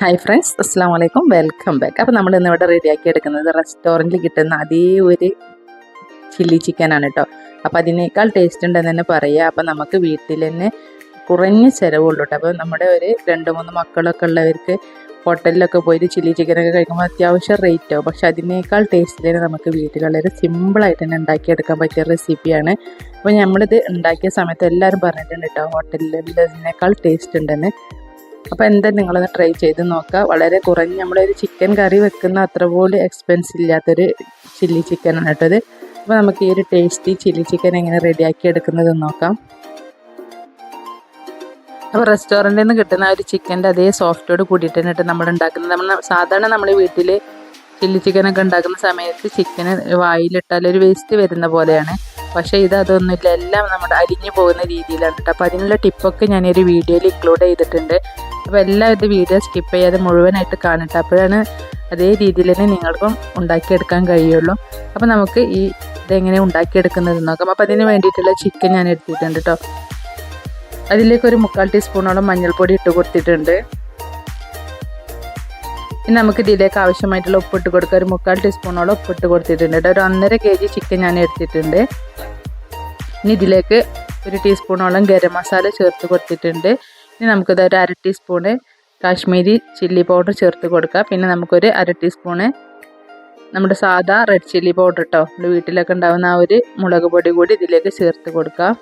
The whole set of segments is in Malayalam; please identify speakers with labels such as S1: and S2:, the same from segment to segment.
S1: ഹായ് ഫ്രണ്ട്സ് അസ്സാം വലൈക്കും വെൽക്കം ബാക്ക് അപ്പോൾ നമ്മൾ ഇന്ന് ഇവിടെ റെഡിയാക്കി എടുക്കുന്നത് റെസ്റ്റോറന്റിൽ കിട്ടുന്ന അതേ ഒരു ചില്ലി ചിക്കനാണ് കേട്ടോ അപ്പോൾ അതിനേക്കാൾ ടേസ്റ്റ് ഉണ്ടെന്ന് തന്നെ പറയുക അപ്പോൾ നമുക്ക് വീട്ടിൽ തന്നെ കുറഞ്ഞ ചിലവുള്ളൂ കേട്ടോ അപ്പോൾ നമ്മുടെ ഒരു രണ്ട് മൂന്ന് മക്കളൊക്കെ ഉള്ളവർക്ക് ഹോട്ടലിലൊക്കെ പോയിട്ട് ചില്ലി ചിക്കനൊക്കെ കഴിക്കുമ്പോൾ അത്യാവശ്യം റേറ്റ് പക്ഷെ അതിനേക്കാൾ ടേസ്റ്റ് തന്നെ നമുക്ക് വീട്ടിലുള്ളൊരു സിമ്പിളായിട്ട് തന്നെ ഉണ്ടാക്കിയെടുക്കാൻ പറ്റിയ റെസിപ്പിയാണ് അപ്പോൾ നമ്മളിത് ഉണ്ടാക്കിയ സമയത്ത് എല്ലാവരും പറഞ്ഞിട്ടുണ്ട് കേട്ടോ ഹോട്ടലിൽ ടേസ്റ്റ് ഉണ്ടെന്ന്. അപ്പോൾ എന്താ നിങ്ങളൊന്ന് ട്രൈ ചെയ്ത് നോക്കുക. വളരെ കുറഞ്ഞ് നമ്മളൊരു ചിക്കൻ കറി വെക്കുന്ന അത്ര പോലും എക്സ്പെൻസ് ഇല്ലാത്തൊരു ചില്ലി ചിക്കനാണ് കേട്ടത് അപ്പോൾ നമുക്ക് ഈ ഒരു ടേസ്റ്റി ചില്ലി ചിക്കൻ എങ്ങനെ റെഡിയാക്കി എടുക്കുന്നത് നോക്കാം. അപ്പോൾ റെസ്റ്റോറന്റിൽ നിന്ന് കിട്ടുന്ന ഒരു ചിക്കന്റെ അതേ സോഫ്റ്റോട് കൂടിയിട്ട് തന്നെ നമ്മൾ ഉണ്ടാക്കുന്നത്. നമ്മൾ സാധാരണ നമ്മൾ വീട്ടിൽ ചില്ലി ചിക്കനൊക്കെ ഉണ്ടാക്കുന്ന സമയത്ത് ചിക്കന് വായിലിട്ടാൽ ഒരു വേസ്റ്റ് വരുന്ന പോലെയാണ്. പക്ഷേ ഇത് അതൊന്നുമില്ല. എല്ലാം നമ്മുടെ അരിഞ്ഞു പോകുന്ന രീതിയിലാണ് കേട്ടോ. അപ്പോൾ അതിനുള്ള ടിപ്പൊക്കെ ഞാൻ ഒരു വീഡിയോയിൽ ഇൻക്ലൂഡ് ചെയ്തിട്ടുണ്ട്. അപ്പോൾ എല്ലാം ഇത് വീഡിയോ സ്കിപ്പ് ചെയ്യാതെ മുഴുവനായിട്ട് കാണട്ടെ അപ്പോഴാണ് അതേ രീതിയിൽ തന്നെ നിങ്ങൾക്കും ഉണ്ടാക്കിയെടുക്കാൻ കഴിയുള്ളൂ. അപ്പോൾ നമുക്ക് ഈ ഇതെങ്ങനെ ഉണ്ടാക്കിയെടുക്കുന്നത് നോക്കാം. അപ്പോൾ അതിന് വേണ്ടിയിട്ടുള്ള ചിക്കൻ ഞാൻ എടുത്തിട്ടുണ്ട് കേട്ടോ. അതിലേക്ക് ഒരു മുക്കാൽ ടീസ്പൂണോളം മഞ്ഞൾപ്പൊടി ഇട്ട് കൊടുത്തിട്ടുണ്ട്. ഇനി നമുക്ക് ഇതിലേക്ക് ആവശ്യമായിട്ടുള്ള ഉപ്പിട്ട് കൊടുക്കുക. ഒരു മുക്കാൽ ടീസ്പൂണോളം ഉപ്പിട്ട് കൊടുത്തിട്ടുണ്ട് ഒരു ഒന്നര കെ ജി ചിക്കൻ ഞാൻ എടുത്തിട്ടുണ്ട്. ഇനി ഇതിലേക്ക് ഒരു ടീസ്പൂണോളം ഗരം മസാല ചേർത്ത് കൊടുത്തിട്ടുണ്ട്. ഇനി നമുക്കിത് ഒരു അര ടീസ്പൂണ് കാശ്മീരി ചില്ലി പൗഡർ ചേർത്ത് കൊടുക്കുക പിന്നെ നമുക്കൊരു അര ടീസ്പൂണ് നമ്മുടെ സാധാ റെഡ് ചില്ലി പൗഡർ കേട്ടോ. നമ്മുടെ വീട്ടിലൊക്കെ ഉണ്ടാകുന്ന ആ ഒരു മുളക് പൊടി കൂടി ഇതിലേക്ക് ചേർത്ത് കൊടുക്കാം.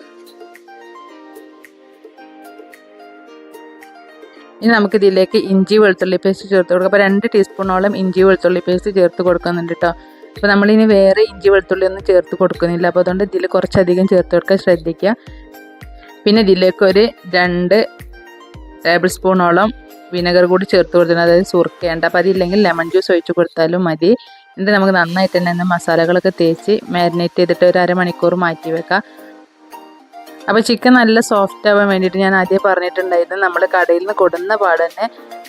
S1: ഇനി നമുക്ക് ഇതിലേക്ക് ഇഞ്ചി വെളുത്തുള്ളി പേസ്റ്റ് ചേർത്ത് കൊടുക്കാം. അപ്പോൾ രണ്ട് ടീസ്പൂണോളം ഇഞ്ചി വെളുത്തുള്ളി പേസ്റ്റ് ചേർത്ത് കൊടുക്കുന്നുണ്ട് കേട്ടോ അപ്പോൾ നമ്മളിനി വേറെ ഇഞ്ചി വെളുത്തുള്ളി ഒന്നും ചേർത്ത് കൊടുക്കുന്നില്ല. അപ്പോൾ അതുകൊണ്ട് ഇതിൽ കുറച്ചധികം ചേർത്ത് കൊടുക്കാൻ ശ്രദ്ധിക്കുക. പിന്നെ ഇതിലേക്ക് ഒരു രണ്ട് ടേബിൾ സ്പൂണോളം വിനെഗർ കൂടി ചേർത്ത് കൊടുത്തിട്ടുണ്ട്. അതായത് സുർക്കേണ്ട. അപ്പോൾ അതില്ലെങ്കിൽ ലെമൺ ജ്യൂസ് ഒഴിച്ച് കൊടുത്താലും മതി. എന്നിട്ട് നമുക്ക് നന്നായിട്ട് തന്നെ മസാലകളൊക്കെ തേച്ച് മാരിനേറ്റ് ചെയ്തിട്ട് ഒരു അരമണിക്കൂർ മാറ്റി വെക്കാം അപ്പോൾ ചിക്കൻ നല്ല സോഫ്റ്റ് ആവാൻ വേണ്ടിയിട്ട് ഞാൻ ആദ്യം പറഞ്ഞിട്ടുണ്ടായിരുന്നു നമ്മൾ കടയിൽ നിന്ന് കൊടുന്ന പാട് തന്നെ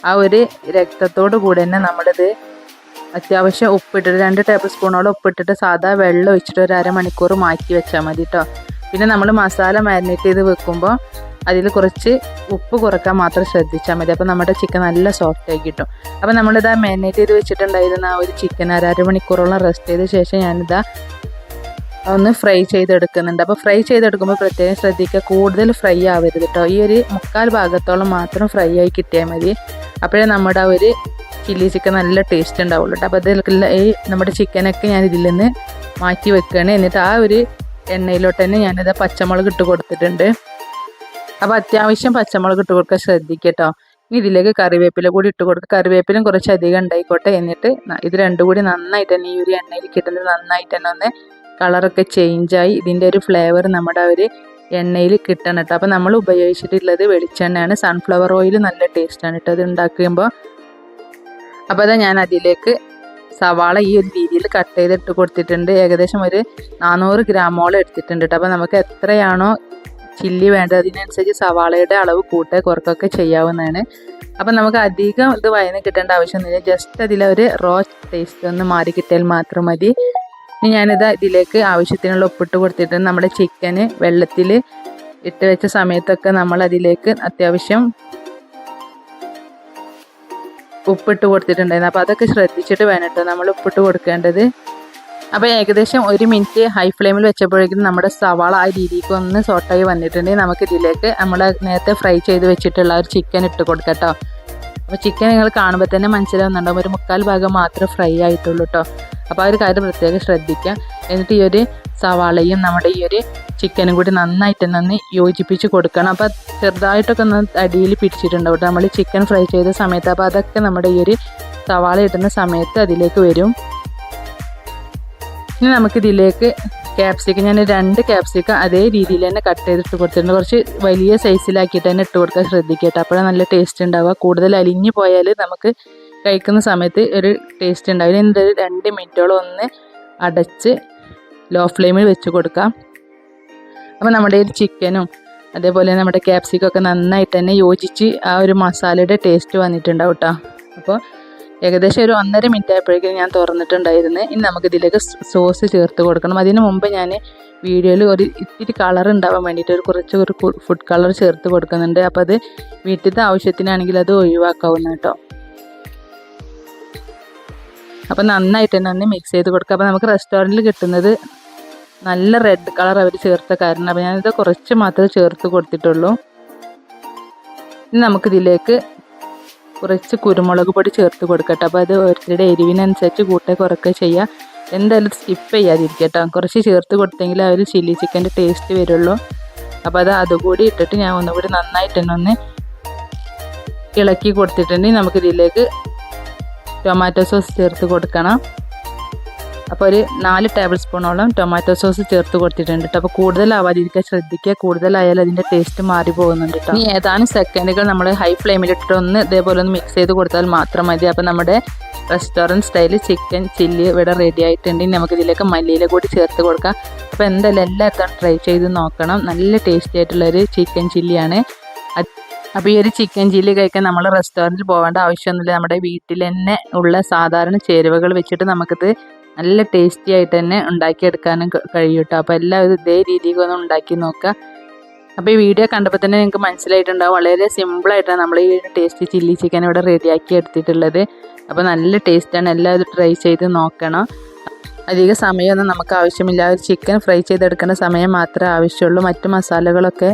S1: ആ ഒരു രക്തത്തോട് കൂടി തന്നെ നമ്മളിത് അത്യാവശ്യം ഉപ്പിട്ടിട്ട് രണ്ട് ടേബിൾ സ്പൂണോളം ഉപ്പിട്ടിട്ട് സാധാ വെള്ളം ഒഴിച്ചിട്ട് ഒരു അരമണിക്കൂർ മാറ്റി വെച്ചാൽ മതി കേട്ടോ പിന്നെ നമ്മൾ മസാല മാരിനേറ്റ് ചെയ്ത് വെക്കുമ്പോൾ അതിൽ കുറച്ച് ഉപ്പ് കുറയ്ക്കാൻ മാത്രം ശ്രദ്ധിച്ചാൽ മതി. അപ്പോൾ നമ്മുടെ ചിക്കൻ നല്ല സോഫ്റ്റ് ആയി കിട്ടും. അപ്പോൾ നമ്മളിതാ മാരിനേറ്റ് ചെയ്ത് വെച്ചിട്ടുണ്ടായിരുന്ന ആ ഒരു ചിക്കൻ അര അരമണിക്കൂറോളം റെസ്റ്റ് ചെയ്ത ശേഷം ഞാനിതാ ഒന്ന് ഫ്രൈ ചെയ്തെടുക്കുന്നുണ്ട്. അപ്പോൾ ഫ്രൈ ചെയ്തെടുക്കുമ്പോൾ പ്രത്യേകം ശ്രദ്ധിക്കുക കൂടുതൽ ഫ്രൈ ആവരുത് കേട്ടോ ഈ ഒരു മുക്കാൽ ഭാഗത്തോളം മാത്രം ഫ്രൈ ആയി കിട്ടിയാൽ മതി. അപ്പോഴേ നമ്മുടെ ഒരു ചില്ലി ചിക്കൻ നല്ല ടേസ്റ്റ് ഉണ്ടാവുള്ളൂ കേട്ടോ അപ്പോൾ അതിലുള്ള ഈ നമ്മുടെ ചിക്കനൊക്കെ ഞാൻ ഇതിൽ നിന്ന് മാറ്റി വെക്കുകയാണ്. എന്നിട്ട് ആ ഒരു എണ്ണയിലോട്ട് തന്നെ ഞാനിത് പച്ചമുളക് ഇട്ട് കൊടുത്തിട്ടുണ്ട്. അപ്പോൾ അത്യാവശ്യം പച്ചമുളക് ഇട്ട് കൊടുക്കാൻ ശ്രദ്ധിക്കട്ടോ ഇനി ഇതിലേക്ക് കറിവേപ്പില കൂടി ഇട്ട് കൊടുക്കുക. കറിവേപ്പിലും കുറച്ച് അധികം ഉണ്ടായിക്കോട്ടെ. എന്നിട്ട് ഇത് രണ്ടും കൂടി നന്നായിട്ട് തന്നെ ഈ ഒരു എണ്ണയിൽ കിട്ടുന്നത് നന്നായിട്ട് തന്നെ ഒന്ന് കളറൊക്കെ ചേഞ്ചായി ഇതിന്റെ ഒരു ഫ്ലേവർ നമ്മുടെ ഒരു എണ്ണയിൽ കിട്ടണം കേട്ടോ അപ്പോൾ നമ്മൾ ഉപയോഗിച്ചിട്ടുള്ളത് വെളിച്ചെണ്ണയാണ്. സൺഫ്ലവർ ഓയിൽ നല്ല ടേസ്റ്റാണ് കേട്ടോ അത് ഉണ്ടാക്കുമ്പോൾ അപ്പോൾ അതാ ഞാൻ അതിലേക്ക് സവാള ഈ ഒരു രീതിയിൽ കട്ട് ചെയ്തിട്ട് കൊടുത്തിട്ടുണ്ട്. ഏകദേശം ഒരു നാനൂറ് ഗ്രാമോളം എടുത്തിട്ടുണ്ട് കേട്ടോ അപ്പോൾ നമുക്ക് എത്രയാണോ ചില്ലി വേണ്ടത് അതിനനുസരിച്ച് സവാളയുടെ അളവ് കൂട്ടുക കുറക്കൊക്കെ ചെയ്യാവുന്നതാണ്. അപ്പം നമുക്ക് അധികം ഇത് വയന്ന് കിട്ടേണ്ട ആവശ്യമൊന്നുമില്ല. ജസ്റ്റ് അതിലൊരു റോ ടേസ്റ്റ് ഒന്ന് മാറി കിട്ടിയാൽ മാത്രം മതി. ഇനി ഞാനിത് ഇതിലേക്ക് ആവശ്യത്തിനുള്ള ഉപ്പിട്ട് കൊടുത്തിട്ട് നമ്മുടെ ചിക്കന് വെള്ളത്തിൽ ഇട്ട് വെച്ച സമയത്തൊക്കെ നമ്മൾ അതിലേക്ക് അത്യാവശ്യം ഉപ്പിട്ട് കൊടുത്തിട്ടുണ്ടായിരുന്നു. അപ്പോൾ അതൊക്കെ ശ്രദ്ധിച്ചിട്ട് വേണം കേട്ടോ നമ്മൾ ഉപ്പിട്ട് കൊടുക്കേണ്ടത്. അപ്പോൾ ഏകദേശം ഒരു മിനിറ്റ് ഹൈ ഫ്ലെയിമിൽ വെച്ചപ്പോഴേക്കും നമ്മുടെ സവാള ആ രീതിക്ക് ഒന്ന് സോട്ടായി വന്നിട്ടുണ്ടെങ്കിൽ നമുക്ക് ഇതിലേക്ക് നമ്മൾ നേരത്തെ ഫ്രൈ ചെയ്ത് വെച്ചിട്ടുള്ള ഒരു ചിക്കൻ ഇട്ട് കൊടുക്കാം കേട്ടോ. അപ്പോൾ ചിക്കൻ നിങ്ങൾ കാണുമ്പോൾ തന്നെ മനസ്സിലാവുന്നുണ്ടാവും. ഒരു മുക്കാൽ ഭാഗം മാത്രമേ ഫ്രൈ ആയിട്ടുള്ളൂ കേട്ടോ. അപ്പോൾ ആ ഒരു കാര്യം പ്രത്യേകം ശ്രദ്ധിക്കുക. എന്നിട്ട് ഈ ഒരു സവാളയും നമ്മുടെ ഈ ഒരു ചിക്കനും കൂടി നന്നായിട്ട് നന്ന് യോജിപ്പിച്ച് കൊടുക്കണം. അപ്പോൾ ചെറുതായിട്ടൊക്കെ ഒന്ന് അടിയിൽ പിടിച്ചിട്ടുണ്ടാവും അവിടെ നമ്മൾ ചിക്കൻ ഫ്രൈ ചെയ്ത സമയത്ത് അപ്പോൾ അതൊക്കെ നമ്മുടെ ഈ ഒരു സവാള ഇടുന്ന സമയത്ത് അതിലേക്ക് വരും. ഇനി നമുക്കിതിലേക്ക് ക്യാപ്സിക്കം ഞാൻ രണ്ട് ക്യാപ്സിക്കം അതേ രീതിയിൽ തന്നെ കട്ട് ചെയ്തിട്ട് കൊടുത്തിട്ടുണ്ട്. കുറച്ച് വലിയ സൈസിലാക്കിയിട്ട് തന്നെ ഇട്ട് കൊടുക്കാൻ ശ്രദ്ധിക്കട്ടെ അപ്പോഴാണ് നല്ല ടേസ്റ്റ് ഉണ്ടാവുക. കൂടുതൽ അലിഞ്ഞു പോയാൽ നമുക്ക് കഴിക്കുന്ന സമയത്ത് ഒരു ടേസ്റ്റ് ഉണ്ടാവില്ല ഇതിന്റെ ഒരു രണ്ട് മിനിറ്റോളം ഒന്ന് അടച്ച് ലോ ഫ്ലെയിമിൽ വെച്ച് കൊടുക്കാം. അപ്പോൾ നമ്മുടെ ഈ ചിക്കനും അതേപോലെ നമ്മുടെ ക്യാപ്സിക്കൊക്കെ നന്നായിട്ട് തന്നെ യോജിച്ച് ആ ഒരു മസാലയുടെ ടേസ്റ്റ് വന്നിട്ടുണ്ടാവും കേട്ടോ അപ്പോൾ ഏകദേശം ഒരു ഒന്നര മിനിറ്റ് ആയപ്പോഴേക്കും ഞാൻ തുറന്നിട്ടുണ്ടായിരുന്നു. ഇനി നമുക്ക് ഇതിലേക്ക് സോസ് ചേർത്ത് കൊടുക്കണം. അതിന് മുമ്പ് ഞാൻ വീഡിയോയിൽ ഒരു ഇത്തിരി കളർ ഉണ്ടാവാൻ വേണ്ടിയിട്ട് ഒരു കുറച്ച് ഒരു ഫുഡ് കളർ ചേർത്ത് കൊടുക്കുന്നുണ്ട്. അപ്പോൾ അത് വീട്ടിലത്തെ ആവശ്യത്തിനാണെങ്കിൽ അത് ഒഴിവാക്കാവുന്ന കേട്ടോ അപ്പോൾ നന്നായിട്ട് തന്നെ ഒന്ന് മിക്സ് ചെയ്ത് കൊടുക്കുക അപ്പോൾ നമുക്ക് റെസ്റ്റോറന്റിൽ കിട്ടുന്നത് നല്ല റെഡ് കളർ അവർ ചേർത്ത കാരണം അപ്പോൾ ഞാനിത് കുറച്ച് മാത്രമേ ചേർത്ത് കൊടുത്തിട്ടുള്ളൂ. ഇനി നമുക്കിതിലേക്ക് കുറച്ച് കുരുമുളക് പൊടി ചേർത്ത് കൊടുക്കട്ടെ. അപ്പോൾ അത് ഓരോരുത്തരുടെ എരിവിനനുസരിച്ച് കൂട്ടേ കുറക്കുക ചെയ്യുക എന്തായാലും സ്കിപ്പ് ചെയ്യാതിരിക്കട്ടോ. കേട്ടോ കുറച്ച് ചേർത്ത് കൊടുത്തെങ്കിൽ ആ ഒരു ചില്ലി ചിക്കന്റെ ടേസ്റ്റ് വരുള്ളൂ. അപ്പോൾ അത് അതുകൂടി ഇട്ടിട്ട് ഞാൻ ഒന്നുകൂടി നന്നായിട്ട് തന്നെ ഒന്ന് ഇളക്കി കൊടുത്തിട്ടുണ്ടെങ്കിൽ നമുക്കിതിലേക്ക് ടൊമാറ്റോ സോസ് ചേർത്ത് കൊടുക്കണം. അപ്പോൾ ഒരു നാല് ടേബിൾ സ്പൂണോളം ടൊമാറ്റോ സോസ് ചേർത്ത് കൊടുത്തിട്ടുണ്ട് കേട്ടോ അപ്പോൾ കൂടുതലാവാതിരിക്കാൻ ശ്രദ്ധിക്കുക. കൂടുതലായാലും അതിന്റെ ടേസ്റ്റ് മാറി പോകുന്നുണ്ട് കേട്ടോ ഇനി ഏതാനും സെക്കൻഡുകൾ നമ്മൾ ഹൈ ഫ്ലെയിമിലിട്ടിട്ട് ഒന്ന് ഇതേപോലെ ഒന്ന് മിക്സ് ചെയ്ത് കൊടുത്താൽ മാത്രം മതി. അപ്പോൾ നമ്മുടെ റെസ്റ്റോറന്റ് സ്റ്റൈൽ ചിക്കൻ ചില്ലി ഇവിടെ റെഡി ആയിട്ടുണ്ട്. ഇനി നമുക്ക് ഇതിലേക്ക് മല്ലിയില കൂടി ചേർത്ത് കൊടുക്കാം. അപ്പോൾ എന്തായാലും എല്ലാത്തവണ ട്രൈ ചെയ്ത് നോക്കണം. നല്ല ടേസ്റ്റി ആയിട്ടുള്ളൊരു ചിക്കൻ ചില്ലിയാണ് അപ്പോൾ ഈ ഒരു ചിക്കൻ ചില്ലി കഴിക്കാൻ നമ്മൾ റെസ്റ്റോറന്റിൽ പോകേണ്ട ആവശ്യമൊന്നുമില്ല. നമ്മുടെ വീട്ടിൽ തന്നെ ഉള്ള സാധാരണ ചേരുവകൾ വെച്ചിട്ട് നമുക്കിത് നല്ല ടേസ്റ്റി ആയിട്ട് തന്നെ ഉണ്ടാക്കിയെടുക്കാനും കഴിയും കേട്ടോ അപ്പോൾ എല്ലാവരും ഇതേ രീതിയിൽ ഒന്ന് ഉണ്ടാക്കി നോക്കുക. അപ്പോൾ ഈ വീഡിയോ കണ്ടപ്പോൾ തന്നെ നിങ്ങൾക്ക് മനസ്സിലായിട്ടുണ്ടാവും. വളരെ സിമ്പിളായിട്ടാണ് നമ്മൾ ഈ ടേസ്റ്റി ചില്ലി ചിക്കൻ ഇവിടെ റെഡിയാക്കി എടുത്തിട്ടുള്ളത്. അപ്പോൾ നല്ല ടേസ്റ്റാണ് എല്ലാവരും ട്രൈ ചെയ്ത് നോക്കണം. അധിക സമയമൊന്നും നമുക്ക് ആവശ്യമില്ല. ചിക്കൻ ഫ്രൈ ചെയ്തെടുക്കുന്ന സമയം മാത്രമേ ആവശ്യമുള്ളൂ. മറ്റു മസാലകളൊക്കെ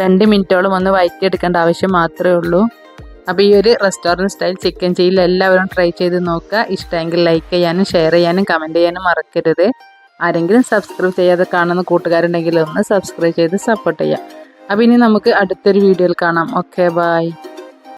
S1: രണ്ട് മിനിറ്റോളം ഒന്ന് വഴറ്റിയെടുക്കേണ്ട ആവശ്യം മാത്രമേ ഉള്ളൂ. അപ്പോൾ ഈ ഒരു റെസ്റ്റോറന്റ് സ്റ്റൈൽ ചിക്കൻ ചില്ലി എല്ലാവരും ട്രൈ ചെയ്ത് നോക്കുക. ഇഷ്ടമെങ്കിൽ ലൈക്ക് ചെയ്യാനും ഷെയർ ചെയ്യാനും കമന്റ് ചെയ്യാനും മറക്കരുത്. ആരെങ്കിലും സബ്സ്ക്രൈബ് ചെയ്യാതെ കാണുന്ന കൂട്ടുകാരുണ്ടെങ്കിൽ ഒന്ന് സബ്സ്ക്രൈബ് ചെയ്ത് സപ്പോർട്ട് ചെയ്യാം അപ്പോൾ ഇനി നമുക്ക് അടുത്തൊരു വീഡിയോയിൽ കാണാം. Okay bye